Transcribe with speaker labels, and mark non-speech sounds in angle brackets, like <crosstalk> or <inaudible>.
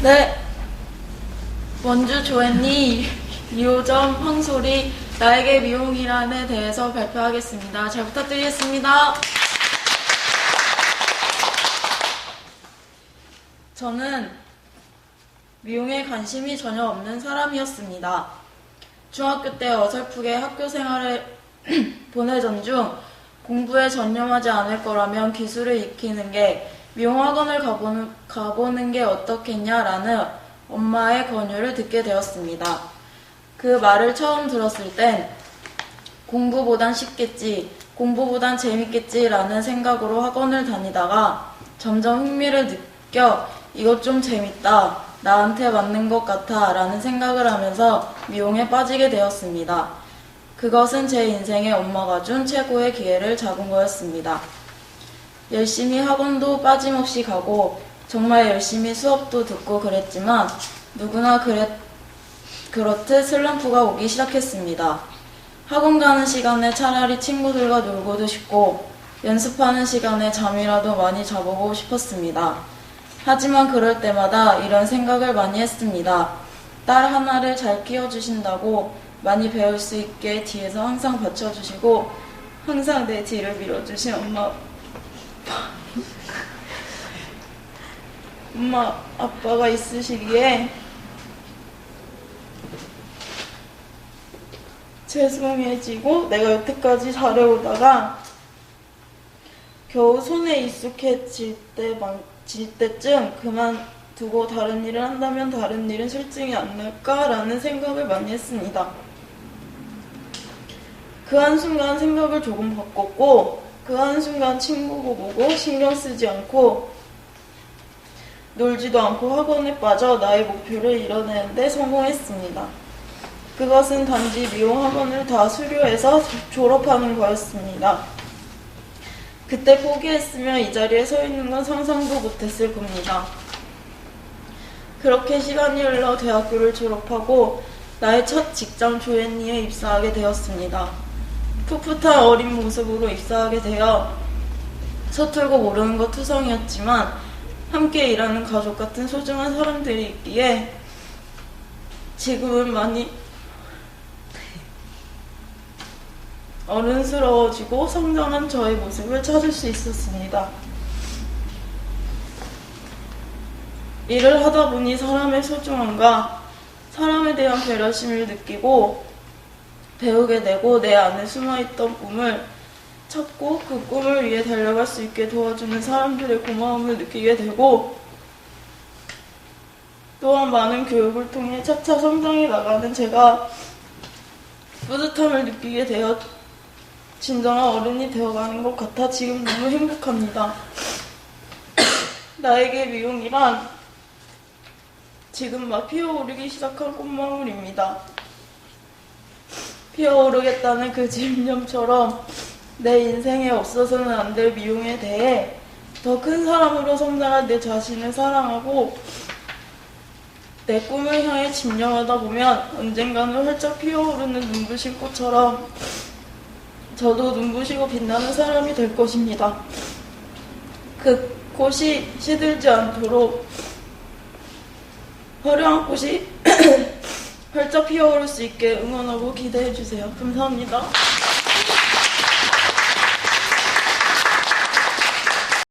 Speaker 1: 네. 원주 조앤니 2호점 황소리 나에게 미용이란에 대해서 발표하겠습니다. 잘 부탁드리겠습니다. 저는 미용에 관심이 전혀 없는 사람이었습니다. 중학교 때 어설프게 학교 생활을 <clears throat> 보내던 중 공부에 전념하지 않을 거라면 기술을 익히는 게 미용학원을 가보는, 가보는 게 어떻겠냐라는 엄마의 권유를 듣게 되었습니다. 그 말을 처음 들었을 땐 공부보단 쉽겠지, 공부보단 재밌겠지라는 생각으로 학원을 다니다가 점점 흥미를 느껴 이것 좀 재밌다, 나한테 맞는 것 같아 라는 생각을 하면서 미용에 빠지게 되었습니다. 그것은 제 인생에 엄마가 준 최고의 기회를 잡은 거였습니다. 열심히 학원도 빠짐없이 가고 정말 열심히 수업도 듣고 그랬지만 누구나 그랬, 그렇듯 슬럼프가 오기 시작했습니다. 학원 가는 시간에 차라리 친구들과 놀고도 싶고 연습하는 시간에 잠이라도 많이 자보고 싶었습니다. 하지만 그럴 때마다 이런 생각을 많이 했습니다. 딸 하나를 잘 키워주신다고 많이 배울 수 있게 뒤에서 항상 받쳐주시고 항상 내 뒤를 밀어주신 엄마 엄마 아빠가 있으시기에 죄송해지고 내가 여태까지 잘해오다가 겨우 손에 익숙해질 때만 질 때쯤 그만두고 다른 일을 한다면 다른 일은 실증이 안 날까라는 생각을 많이 했습니다. 그 한순간 생각을 조금 바꿨고 그 한순간 친구고 뭐고 신경 쓰지 않고 놀지도 않고 학원에 빠져 나의 목표를 이뤄내는데 성공했습니다. 그것은 단지 미용 학원을 다 수료해서 졸업하는 거였습니다. 그때 포기했으면 이 자리에 서 있는 건 상상도 못했을 겁니다. 그렇게 시간이 흘러 대학교를 졸업하고 나의 첫 직장 조앤니에 입사하게 되었습니다. 풋풋한 어린 모습으로 입사하게 되어 서툴고 모르는 것 투성이었지만 함께 일하는 가족 같은 소중한 사람들이 있기에 지금은 많이 어른스러워지고 성장한 저의 모습을 찾을 수 있었습니다. 일을 하다 보니 사람의 소중함과 사람에 대한 배려심을 느끼고 배우게 되고 내 안에 숨어있던 꿈을 찾고 그 꿈을 위해 달려갈 수 있게 도와주는 사람들의 고마움을 느끼게 되고 또한 많은 교육을 통해 차차 성장해 나가는 제가 뿌듯함을 느끼게 되어 진정한 어른이 되어가는 것 같아 지금 너무 행복합니다. 나에게 미용이란 지금 막 피어오르기 시작한 꽃망울입니다. 피어오르겠다는 그 집념처럼 내 인생에 없어서는 안 될 미용에 대해 더 큰 사람으로 성장한 내 자신을 사랑하고 내 꿈을 향해 집념하다 보면 언젠가는 활짝 피어오르는 눈부신 꽃처럼 저도 눈부시고 빛나는 사람이 될 것입니다. 그 꽃이 시들지 않도록 화려한 꽃이 <clears throat> 활짝 피어오를 수 있게 응원하고 기대해 주세요. 감사합니다.